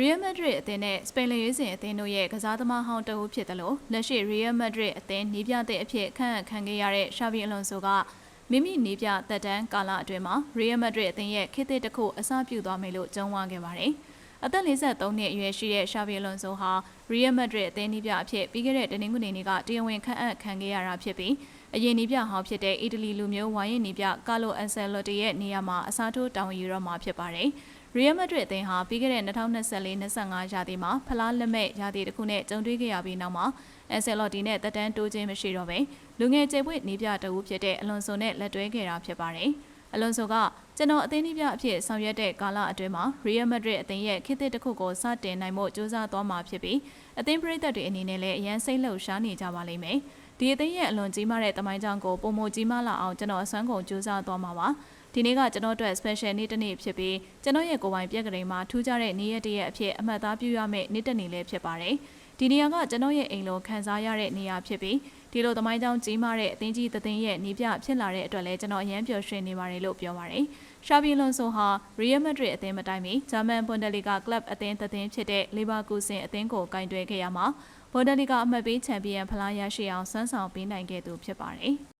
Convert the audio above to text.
Real Madrid အသင်းနဲ့စပိန်လေရွေးစင်အသင်းတို့ရဲ့ကစားသမားဟောင်းတဦးဖြစ်တယ်လို့လက်ရှိ Real Madrid အသင်းနီးပြတဲ့အဖြစ်ခန့်အပ်ခံခဲ့ရတဲ့ Xavi Alonso ကမိမိနီးပြသက်တမ်းကာလအတွင်းမှာ Real Madrid အသင်းရဲ့ခေတ်သစ်တစ်ခုအစပြုသွားမယ်လို့ကြုံဝါခဲ့ပါတယ်။ အသက်53နှစ်အရွယ်ရှိတဲ့ Xavi Alonso ဟာ Real Madrid အသင်းနီးပြအဖြစ်ပြီးခဲ့တဲ့တနင်္ဂနွေနေ့ကတရားဝင်ခန့်အပ်ခံခဲ့ရတာဖြစ်ပြီးအရင်နီးပြဟောင်းဖြစ်တဲ့အီတလီလူမျိုးဝါရင်နီးပြကာလိုအန်ဆယ်လိုတီရဲ့နေရာမှာအစားထိုးတာဝန်ယူတော့မှာဖြစ်ပါတယ်။ Real Madrid အသင်းဟာပြီးခဲ့တဲ့2024-25ရာသီမှာဖလားလက်မဲ့ရာသီတစ်ခုနဲ့ကြုံတွေ့ခဲ့ရပြီးနောက်မှာအန်ဆယ်လော်တီနဲ့တက်တန်းတိုးခြင်းမရှိတော့ပဲလူငယ်ကျေပွေနီးပြတအူးဖြစ်တဲ့အလွန်ဆိုနဲ့လက်တွဲခဲ့တာဖြစ်ပါတယ်။ အလွန်ဆိုကကျွန်တော်အသင်းနီးပြအဖြစ်ဆောင်ရွက်တဲ့ကာလအတွင်းမှာ Real Madrid အသင်းရဲ့ခေတ်သစ်တစ်ခုကိုစတင်နိုင်ဖို့ကြိုးစားသွားမှာဖြစ်ပြီးအသင်းပရိသတ်တွေအနေနဲ့လည်းအရန်စိတ်လှုပ်ရှားနေကြပါလိမ့်မယ်။ဒီအသင်းရဲ့အလွန်ကြီးမားတဲ့တမိုင်းကြောင်ကိုပုံမကြီးမားလာအောင်ကျွန်တော်အစွမ်းကုန်ကြိုးစားသွားမှာပါ။ဒီနေ့ကကျွန်တော်တို့ special နေ့တစ်နေ့ဖြစ်ပြီးကျွန်တော်ရဲ့ကိုယ်ပိုင်ပြက်ကလေးမှာထူးခြားတဲ့နေ့ရက်တစ်ရက်အဖြစ်အမှတ်သားပြုရမယ့်နေ့တစ်နေ့လည်းဖြစ်ပါတယ်။ဒီနေရာကကျွန်တော်ရဲ့အိမ်လုံးခံစားရတဲ့နေရာဖြစ်ပြီး ဒီလိုသမိုင်းကြောင်းကြီးမားတဲ့အသင်းကြီးသင်းရဲ့နေပြဖြစ်လာတဲ့အတွက်လည်းကျွန်တော်အရန်ပျော်ရွှင်နေပါတယ်လို့ပြောပါတယ်။ရှာဘီလွန်ဆိုဟာ Real Madrid အသင်းမတိုင်မီဂျာမန်ဘွန်ဒလီဂါကလပ်အသင်းသင်းဖြစ်တဲ့လီဗာကူဆင်အသင်းကိုကင်တွယ်ခဲ့ရမှာဘွန်ဒလီဂါအမှတ်ပေးချန်ပီယံဖလားရရှိအောင်ဆွမ်းဆောင်ပေးနိုင်ခဲ့သူဖြစ်ပါတယ်။